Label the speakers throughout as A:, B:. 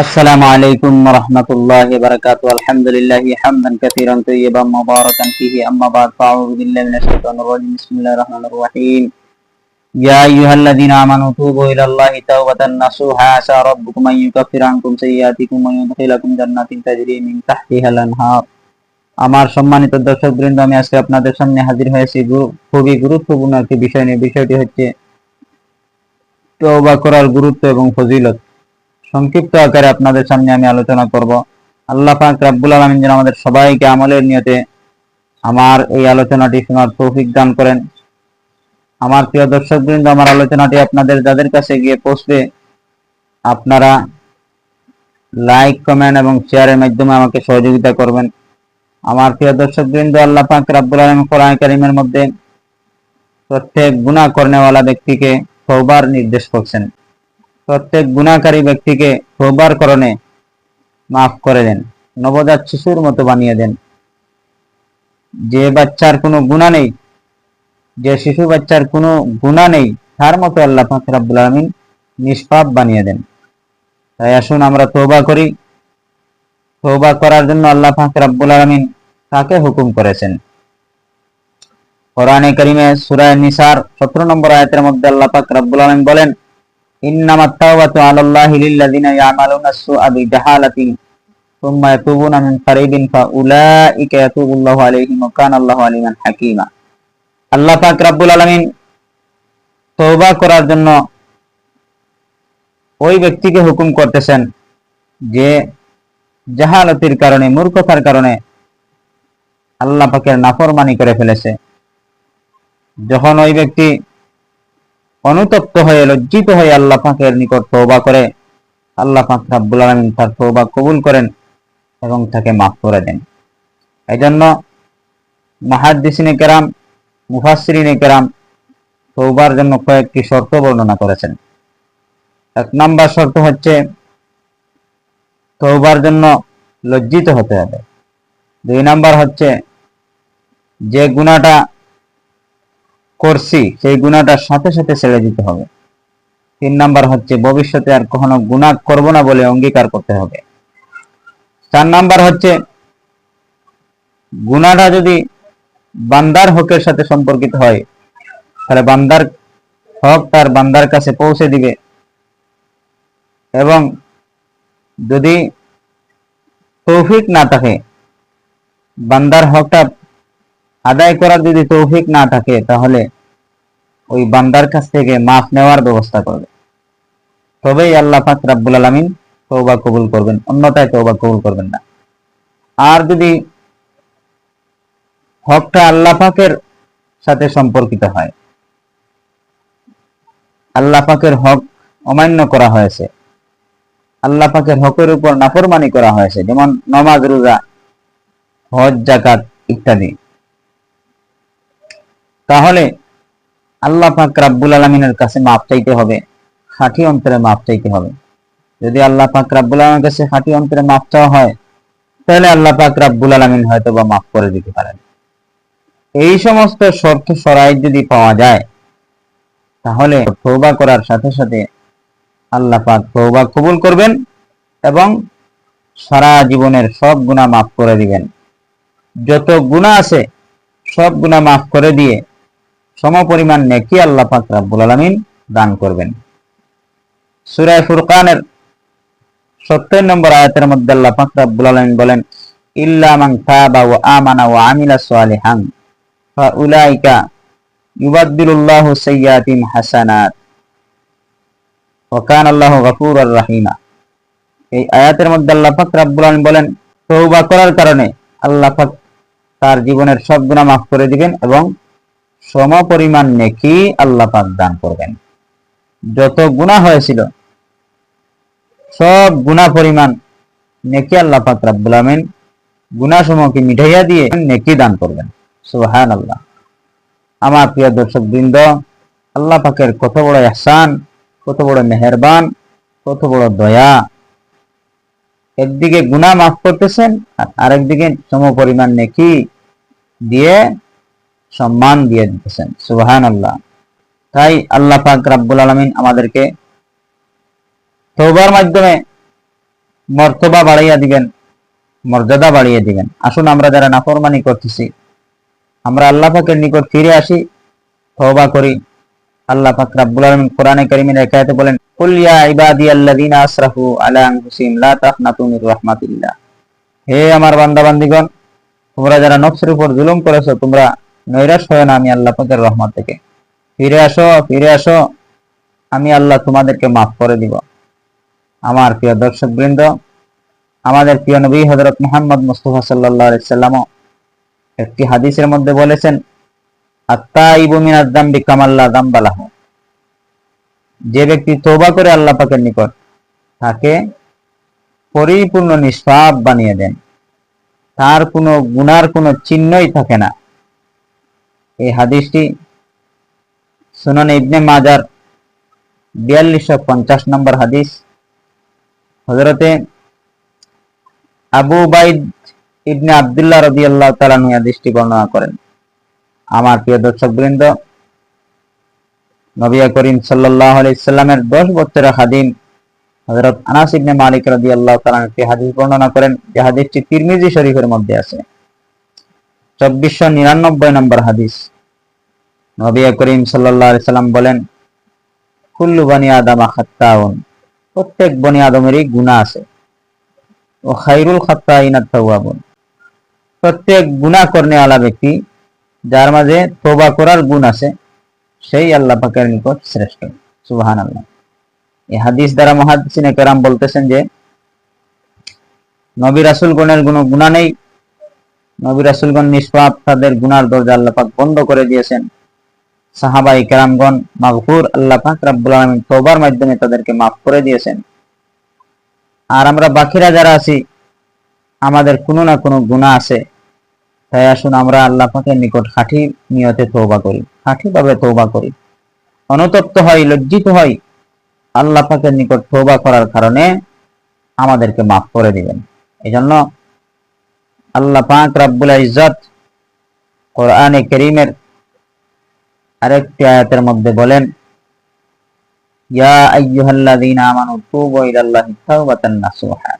A: السلام عليكم ورحمة الله وبركاته الحمد لله حمدا كثيرا طيبا مباركا فيه أما بعد فأعوذ بالله من الشيطان الرجيم بسم الله الرحمن الرحيم يا أيها الذين آمنوا توبوا إلى الله توبة نصوحا عسى ربكم أن يكفر عنكم سيئاتكم ويدخلكم جنات تجري من تحتها الأنهار আমার সম্মানিত দর্শক বৃন্দ আমি আজকে আপনাদের সামনে হাজির হয়েছি গুরু- খুবই গুরুত্বপূর্ণ একটি বিষয় নিয়ে বিষয়টি হচ্ছে তওবা করার গুরুত্ব এবং ফজিলত সংক্ষিপ্ত আকারে আপনাদের সামনে আমি আলোচনা করব। আল্লাহ পাক রাব্বুল আলামিন যেন আমাদের সবাইকে আমলের নিয়তে আমার এই আলোচনাটি শোনার তৌফিক দান করেন। আমার প্রিয় দর্শক বৃন্দ আমার আলোচনাটি আপনাদের যাদের কাছে গিয়ে পৌঁছবে, আপনারা লাইক, কমেন্ট এবং শেয়ারের মাধ্যমে আমাকে সহযোগিতা করবেন। আমার প্রিয় দর্শক বৃন্দ আল্লাহ পাক রাব্বুল আলামিন কোরআন কারীমের মধ্যে প্রত্যেক গুনাহ করনেওয়ালা ব্যক্তিকে তওবার নির্দেশ করছেন। প্রত্যেক গুণাকারী ব্যক্তিকে তওবার করণে মাফ করে দেন, নবজাত শিশুর মতো বানিয়ে দেন। যে বাচ্চার কোনো গুণা নেই, যে শিশু বাচ্চার কোনো গুণা নেই, তার মতো আল্লাহ পাক রাব্বুল আলামিন নিষ্পাপ বানিয়ে দেন। তাই আসুন আমরা তওবা করি। তওবা করার জন্য আল্লাহ পাক রাব্বুল আলামিন কাকে হুকুম করেছেন। কোরআনে কারিমে সূরা নিসার 17 নম্বর আয়াতের মধ্যে আল্লাহ পাক রাব্বুল আলামিন বলেন ইন্নামাত তাওবাতু আলাল্লাহি লিল্লাযিনা ইয়ামালুনা সুআ বিজাহালাতিন থুম্মা ইয়াতুবুনা মিন কারিবিন ফাউলাইকা ইয়াতুবুল্লাহু আলাইহিম ওয়া কানা আল্লাহু আলিমান হাকীমা আল্লাহ পাক রাব্বুল আলামিন তওবা করার জন্য ওই ব্যক্তিকে হুকুম করতেছেন যে জাহালতির কারণে, মূর্খতার কারণে আল্লাহ পাকের নাফরমানি করে ফেলেছে। যখন ওই ব্যক্তি অনুতপ্ত হয়ে, লজ্জিত হয়ে আল্লাহ পাকের নিকট তৌবা করে। আল্লাহ পাক রাব্বুল আলামিন তার তওবা কবুল করেন এবং তাকে মাফ করে দেন। এজন্য মুহাদ্দিসিনে কেরাম, মুফাসসিরিনে কেরাম তৌবার জন্য কয়েকটি শর্ত বর্ণনা করেছেন। এক নাম্বার শর্ত হচ্ছে তৌবার জন্য লজ্জিত হতে হবে। দুই নাম্বার হচ্ছে যে গুনাহটা করছি, সেই গুণাটার সাথে সাথে ছেড়ে দিতে হবে। তিন নাম্বার হচ্ছে, ভবিষ্যতে আর কখনো গুণা করব না বলে অঙ্গীকার করতে হবে। চার নাম্বার হচ্ছে, গুণাটা যদি বান্দার হকের সাথে সম্পর্কিত হয়, তাহলে বান্দার হক তার বান্দার কাছে পৌঁছে দিবে। এবং যদি তৌফিক না থাকে, বান্দার হকটা আদায় করার যদি তৌফিক না থাকে, তাহলে ওই বান্দার কাছ থেকে মাফ নেওয়ার ব্যবস্থা করবে। তবেই আল্লাহ পাক রাব্বুল আলামিন তওবা কবুল করবেন, অন্যথায় তওবা কবুল করবেন না। আর যদি হকটা আল্লাহ পাকের সাথে সম্পর্কিত হয়, আল্লাহ পাকের হক অমান্য করা হয়েছে, আল্লাহ পাকের হকের উপর নাফরমানি করা হয়েছে, যেমন নমাজ, রোজা, হজ জাকাত ইত্যাদি। তাহলে আল্লাহ পাক রাব্বুল আলমিনের কাছে মাপ চাইতে হবে, খাঁটি অন্তরে মাপ চাইতে হবে। যদি আল্লাহ পাক রাব্বুল আলমের কাছে খাঁটি অন্তরে মাপ চাওয়া হয়, তাহলে আল্লাহ পাক রাব্বুল আলমিন হয়তো বা মাফ করে দিতে পারেন। এই সমস্ত শর্ত সরাই যদি পাওয়া যায়, তাহলে তৌবা করার সাথে সাথে আল্লাহ পাক তৌবা কবুল করবেন এবং সারা জীবনের সব গুনাহ মাফ করে দিবেন। যত গুনাহ আছে, সব গুনাহ মাফ করে দিয়ে সম পরিমাণ নেকি আল্লাহ পাক রাব্বুল আলামিন দান করবেন। সূরা ফুরকানের 70 নম্বর আয়াতের মধ্যে আল্লাহ পাক রাব্বুল আলামিন বলেন, ইল্লা মান তাবা ওয়া আমানা ওয়া আমিলা সালিহান, ফাউলাইকা ইউবাদদিলুল্লাহু সাইয়্যাতিম হাসানাত। ওয়া কানা আল্লাহু গফুরুর রহিমা। এই আয়াতের মধ্যে আল্লাহ পাক রাব্বুল আলামিন বলেন, তওবা করার কারণে আল্লাহ পাক তার জীবনের সব গুনাহ মাফ করে দিবেন এবং সম পরিমাণ নেকি আল্লাহ পাক দান করবেন। যত গুনাহ হয়েছিল, সব গুনাহ পরিমাণ নেকি আল্লাহ পাক গুনাহ সমূহকে মিঠাইয়া দিয়ে নেকি দান করবেন। সুবহানাল্লাহ। আমার প্রিয় দর্শক বৃন্দ আল্লাহ পাকের কত বড় ইহসান, কত বড় মেহেরবান, কত বড় দয়া। একদিকে গুনাহ মাফ করতেছেন আর আরেকদিকে সম পরিমাণ নেকি দিয়ে সম্মান দিয়ে দিতেছেন। সুবহান আল্লাহ তাই আল্লাহ পাক রাব্বুল আলামিন আমাদেরকে তওবার মাধ্যমে মর্তবা বাড়াইয়া দিবেন, মর্যাদা বাড়িয়ে দিবেন। আসুন আমরা যারা নাফরমানি করতেছি, আমরা আল্লাহ পাকের নিকট ফিরে আসি, তওবা করি। আল্লাহ পাক রাব্বুল আলামিন কোরআনে কারীমের একায়াতে বলেন, কুল ইয়া ইবাদিয়াল্লাযীনা আসরাফু আলা আনফুসিহিম, লা তাকনাতু মির রাহমাতিল্লাহ। হে আমার বান্দা বান্দিগণ তোমরা যারা নফসের উপর জুলুম করেছ, তোমরা নৈরাশ হয় না, আমি আল্লাহ পাকের রহমত থেকে। ফিরে আসো ফিরে আসো। আমি আল্লাহ তোমাদেরকে মাফ করে দিব। আমার প্রিয় দর্শক বৃন্দ আমাদের প্রিয় নবী হজরত মোহাম্মদ মুস্তফা সাল্লাহ সাল্লামও একটি হাদিসের মধ্যে বলেছেন যে ব্যক্তি তওবা করে আল্লাহ পাকের নিকট তাকে পরিপূর্ণ নিষ্পাপ বানিয়ে দেন। তার কোনো গুনার কোনো চিহ্নই থাকে না। এই হাদিসটি সুনান ইবনে মাজার বিয়াল্লিশশো পঞ্চাশ নম্বর হাদিস। হজরতে আবু বাইদ ইবনে আবদুল্লাহ রবি আল্লাহ তালানু হাদিসটি বর্ণনা করেন। আমার প্রিয় দর্শক বৃন্দ নবিয়া করিম সাল্লাহ আলাইসাল্লামের দশ বছরের হাদিম হজরত আনাস ইবনে মালিক রবি আল্লাহ একটি হাদিস বর্ণনা করেন। যে হাদিসটি তিরমিজি শরীফের মধ্যে আছে। চব্বিশশো নিরানব্বই নম্বর হাদিস। নবিয়া করিম সাল্লাহ সাল্লাম বলেন, কুল্লু বানি আদামা খাত্তাউন প্রত্যেক বনি আদমেরই গুণা আছে। ও খাইরুল খাত্তাইনা তাওয়াবুন প্রত্যেক গুনাহ করনে আলা ব্যক্তি যার মাঝে তোবা করার গুণ আছে, সেই আল্লাহ পাকের নিকট শ্রেষ্ঠ। সুবাহান আল্লাহ এই হাদিস দ্বারা মুহাদ্দিসিনে কেরাম বলতেছেন যে, নবী রাসূলগণের কোনো গুনাহ নেই। নবী রাসূলগণ নিষ্পাপ, তাদের গুনার দরজা আল্লাহ পাক বন্ধ করে দিয়েছেন। সাহাবাই কেরামগণ মাগফুর আল্লাহ পাক রাব্বুল আলামিন তওবার মাধ্যমে তাদেরকে মাফ করে দিয়েছেন। আর আমরা বাকিরা যারা আছি, আমাদের কোনো না কোনো গুনাহ আছে। তাই আসুন আমরা আল্লাহ পাকের নিকট খাঁটি নিয়তে তওবা করি খাঁটি ভাবে তওবা করি। অনুতপ্ত হয় লজ্জিত হয় আল্লাহ পাকের নিকট তওবা করার কারণে আমাদেরকে মাফ করে দিবেন। এজন্য আল্লাহ পাক রাব্বুল ইজ্জত কোরআনে করিমের আরেকটি আয়াতের মধ্যে বলেন আইয়ুহাল্লাযীনা আমানু তুবু ইলাল্লাহি তাওবাতান নাসুহা।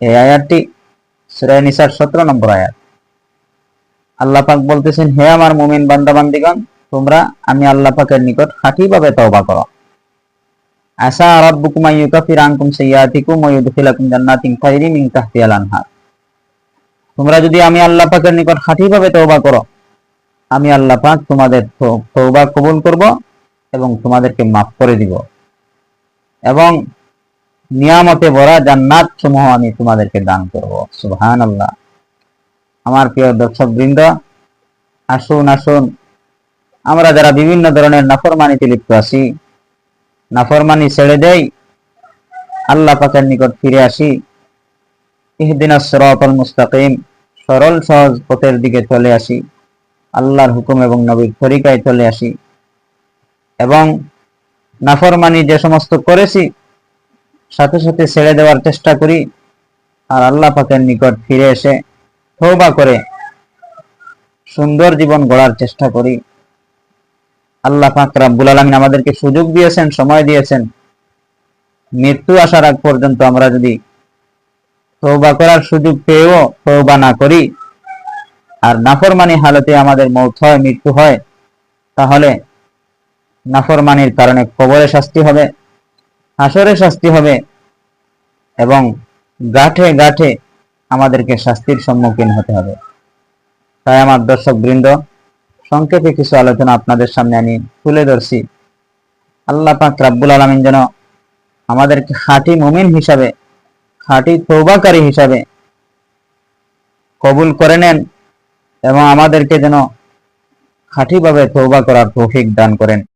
A: এই আয়াতটি সূরা নিসার 17 নম্বর আয়াত। আল্লাহ পাক বলতেছেন, হে আমার মুমিন বান্দা বান্দিগণ তোমরা আমি আল্লাহ পাকের নিকট খাঁটিভাবে তওবা করো। আসা তোমরা যদি আমি আল্লাহ পাকের নিকট খাঁটিভাবে তওবা করো আমি আল্লাহ পাক তোমাদের তওবা কবুল করব এবং তোমাদেরকে মাফ করে দিব। এবং নিয়ামতে ভরা জান্নাত সমূহ আমি তোমাদেরকে দান করব। সুবহান আল্লাহ আমার প্রিয় দর্শক বৃন্দ আসুন আসুন। আমরা যারা বিভিন্ন ধরনের নাফরমানিতে লিপ্ত আছি, নাফরমানি ছেড়ে দেই, আল্লাহ পাকের নিকট ফিরে আসি। ইহদিন সিরাতাল মুস্তাকিম, সরল সহজ পথের দিকে চলে আসি। আল্লাহর হুকুম এবং নবীর তরিকায় চলে আসি। এবং নাফরমানি যে সমস্ত করেছি, সাথে সাথে ছেড়ে দেওয়ার চেষ্টা করি, আর আল্লাহ পাকের নিকট ফিরে এসে তৌবা করে সুন্দর জীবন গড়ার চেষ্টা করি। আল্লাহ পাক রাব্বুল আলামিন আমাদেরকে সুযোগ দিয়েছেন, সময় দিয়েছেন। মৃত্যু আসার আগ পর্যন্ত আমরা যদি তৌবা করার সুযোগ পেয়েও তৌবা না করি আর নাফরমানি হালতে আমাদের মৌত হয়, মৃত্যু হয়, তাহলে নাফরমানির কারণে কবরে শাস্তি হবে হাসরে শাস্তি হবে এবং গাঠে গাঠে আমাদেরকে শাস্তির সম্মুখীন হতে হবে। তাই আমার দর্শক বৃন্দ, সংক্ষেপে কিছু আলোচনা আপনাদের সামনে আমি তুলে ধরছি। আল্লাহ পাক রাব্বুল আলমিন যেন আমাদেরকে খাঁটি মুমিন হিসাবে, খাঁটি তৌবাকারী হিসাবে কবুল করে নেন। এবং আমাদেরকে যেন খাঁটিভাবে তৌবা করার তৌফিক দান করেন।